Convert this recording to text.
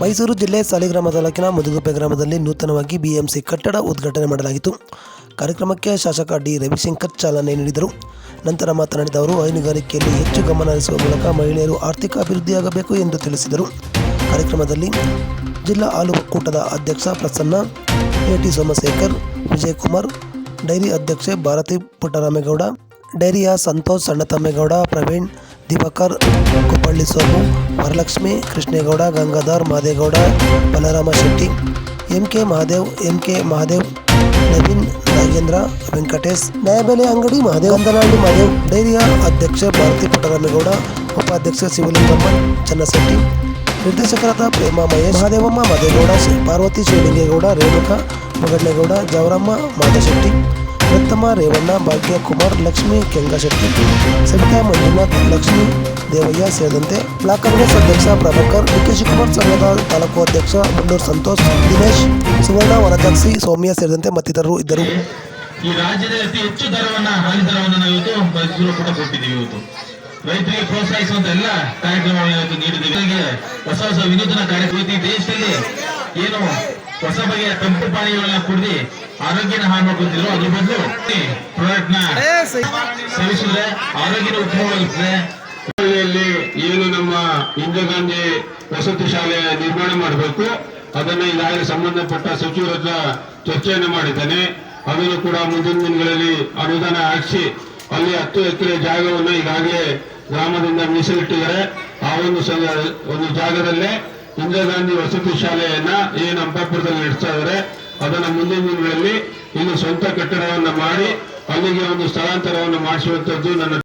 ಮೈಸೂರು ಜಿಲ್ಲೆ ಸಾಲಿಗ್ರಾಮ ತಾಲೂಕಿನ ಮುದುಗುಪ್ಪೆ ಗ್ರಾಮದಲ್ಲಿ ನೂತನವಾಗಿ ಬಿಎಂಸಿ ಕಟ್ಟಡ ಉದ್ಘಾಟನೆ ಮಾಡಲಾಗಿತ್ತು. ಕಾರ್ಯಕ್ರಮಕ್ಕೆ ಶಾಸಕ ಡಿ. ರವಿಶಂಕರ್ ಚಾಲನೆ ನೀಡಿದರು. ನಂತರ ಮಾತನಾಡಿದ ಅವರು, ಹೈನುಗಾರಿಕೆಯಲ್ಲಿ ಹೆಚ್ಚು ಗಮನ ಹರಿಸುವ ಮೂಲಕ ಮಹಿಳೆಯರು ಆರ್ಥಿಕ ಅಭಿವೃದ್ಧಿಯಾಗಬೇಕು ಎಂದು ತಿಳಿಸಿದರು. ಕಾರ್ಯಕ್ರಮದಲ್ಲಿ ಜಿಲ್ಲಾ ಹಾಲು ಒಕ್ಕೂಟದ ಅಧ್ಯಕ್ಷ Prasanna, A T Somashekar, Vijayakumar, dairy ಅಧ್ಯಕ್ಷೆ Bharathi Puttaramegowda, ಡೈರಿಯ Santhosh Sannathammegowda, Praveen Diwakar Kuppalli Somu Varalakshmi Krishnegowda Gangadhar Madegowda Balarama Shetty M K Mahadev M K Mahadev Naveen Nagendra Venkatesh ನ್ಯಾಯಬೆಲೆ ಅಂಗಡಿ ಮಹಾದೇವ್ ಅಂದನಹಳ್ಳಿ ಮಹಾದೇವ್ ಡೈರಿಯ ಅಧ್ಯಕ್ಷೆ ಭಾರತಿ ಪುಟ್ಟರಾಮೇಗೌಡ ಉಪಾಧ್ಯಕ್ಷ ಶಿವಲಿಂಗಮ್ಮ ಚನ್ನಶೆಟ್ಟಿ ನಿರ್ದೇಶಕರಾದ ಪ್ರೇಮ ಮಹೇಶ್ ಮಹಾದೇವಮ್ಮ ಮದೇಗೌಡ ಶಿ- ಪಾರ್ವತಿ ಶಿವಲಿಂಗೇಗೌಡ ರೇಣುಕಾ ಮಗಡ್ನೇಗೌಡ ಜವರಮ್ಮ ಮಾಧಶೆಟ್ಟಿ ರತ್ತಮ್ಮ ರೇವಣ್ಣ ಭಾಗ್ಯ ಕುಮಾರ್ ಲಕ್ಷ್ಮಿ ಕೆಂಗಶೆಟ್ಟಿ ಸವಿತಾ ಮಂಜುನಾಥ್ ಲಕ್ಷ್ಮಿ ದೇವಯ್ಯ ಸೇರಿದಂತೆ ಬ್ಲಾಕ್ ಕಾಂಗ್ರೆಸ್ ಅಧ್ಯಕ್ಷ ಪ್ರಭಾಕರ್ ಡಿಕೆ ಶಿವಕುಮಾರ್ ಸಂಘದ ತಾಲೂಕು ಅಧ್ಯಕ್ಷ ಮುಳ್ಳೂರು ಸಂತೋಷ್, ದಿನೇಶ್, ಸುವರ್ಣ ವನಜಾಕ್ಷಿ ಸೌಮ್ಯ ಸೇರಿದಂತೆ ಮತ್ತಿತರರು ಇದ್ದರು. ಈ ರಾಜ್ಯದಲ್ಲಿ ಅತಿ ಹೆಚ್ಚು ದರವನ್ನ ಹಾಲಿ ದರವನ್ನ ಇವತ್ತು ಮೈಸೂರು ಕೂಡ ಕೊಟ್ಟಿದ್ದೀವಿ ಇವತ್ತು. ರೈತರಿಗೆ ಪ್ರೋತ್ಸಾಹಿಸುವಂತ ಎಲ್ಲ ಕಾರ್ಯಕ್ರಮಗಳನ್ನ ಇವತ್ತು ನೀಡಿದ್ದೀವಿ. ಹೊಸ ಹೊಸ ವಿನೂತನ ಕಾರ್ಯಕ್ರಮ ದೇಶದಲ್ಲಿ ಏನು ಹೊಸ ಬಗೆಯ ತಂಪು ಪಾನೀಯಗಳನ್ನ ಕುಡಿದು ಆರೋಗ್ಯನ ಹಾಳು ಮಾಡ್ಕೊತಿದ್ರು ಅದ್ರ ಬದಲು ಪ್ರಾಡಕ್ಟ್ನ ಸೇವಿಸಿದ್ರೆ ಆರೋಗ್ಯನ ಉತ್ತಮವಾಗಿರ್ತದೆ ಏನು ನಮ್ಮ ಇಂದಿರಾ ಗಾಂಧಿ ವಸತಿ ಶಾಲೆ ನಿರ್ಮಾಣ ಮಾಡಬೇಕು ಅದನ್ನ ಈಗಾಗಲೇ ಸಂಬಂಧಪಟ್ಟ ಸಚಿವರ ಹತ್ರ ಚರ್ಚೆಯನ್ನು ಮಾಡಿದ್ದೇನೆ. ಅದನ್ನು ಕೂಡ ಮುಂದಿನ ದಿನಗಳಲ್ಲಿ ಅನುದಾನ ಹಾಕಿಸಿ ಅಲ್ಲಿ ಹತ್ತು ಎಕರೆ ಜಾಗವನ್ನು ಈಗಾಗಲೇ ಗ್ರಾಮದಿಂದ ಮೀಸಲಿಟ್ಟಿದ್ದಾರೆ. ಆ ಒಂದು ಸ- ಒಂದು ಜಾಗದಲ್ಲೇ ಗಾಂಧಿ ವಸತಿ ಶಾಲೆಯನ್ನ ಏನು ಅಂಪಾಪುರದಲ್ಲಿ ನಡೆಸ್ತಾ ಇದ್ದಾರೆ ಅದನ್ನ ಮುಂದಿನ ದಿನಗಳಲ್ಲಿ ಇಲ್ಲಿ ಸ್ವಂತ ಕಟ್ಟಡವನ್ನ ಮಾಡಿ ಅಲ್ಲಿಗೆ ಒಂದು ಸ್ಥಳಾಂತರವನ್ನು ಮಾಡಿಸುವಂತದ್ದು ನನ್ನ